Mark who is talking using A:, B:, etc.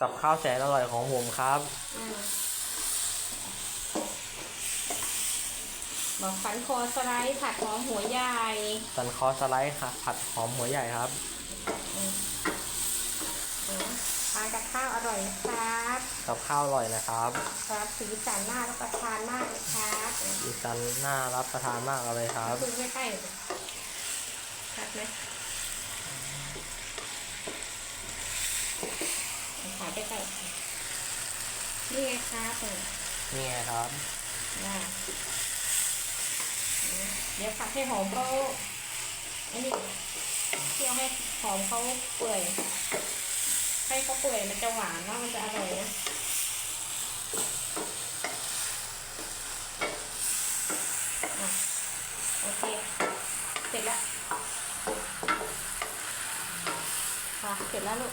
A: กับข้าวแสนอร่อยของผมครับ
B: อ่าบอกฝันคอสไลด์ผัดหอมหัวใหญ่
A: สันคอสไลด์ค่ะ ผัดหอมหัวใหญ่ครับ
B: อ่าทานกับข้าวอร่อยนะครับ
A: กับข้าวอร่อยนะครับ
B: ครับสีสันน่ารับประทานมากเลยครับ
A: ดิฉันน่ารับประทานมากเลยครับ
B: ดูใกล้ๆหน่อยสิชัดไหม ถ่ายใกล้ๆนี่ไงครับเออ
A: นี่ไงครับ
B: ได้เดี๋ยวผัดให้หอมเขาไอ้นี่เคี่ยวให้หอมเขาเปื่อย ให้เขาเปื่อยมันจะหวานแล้วมันจะอร่อยนะอะโอเค เสร็จแล้วค่ะเสร็จแล้วลูก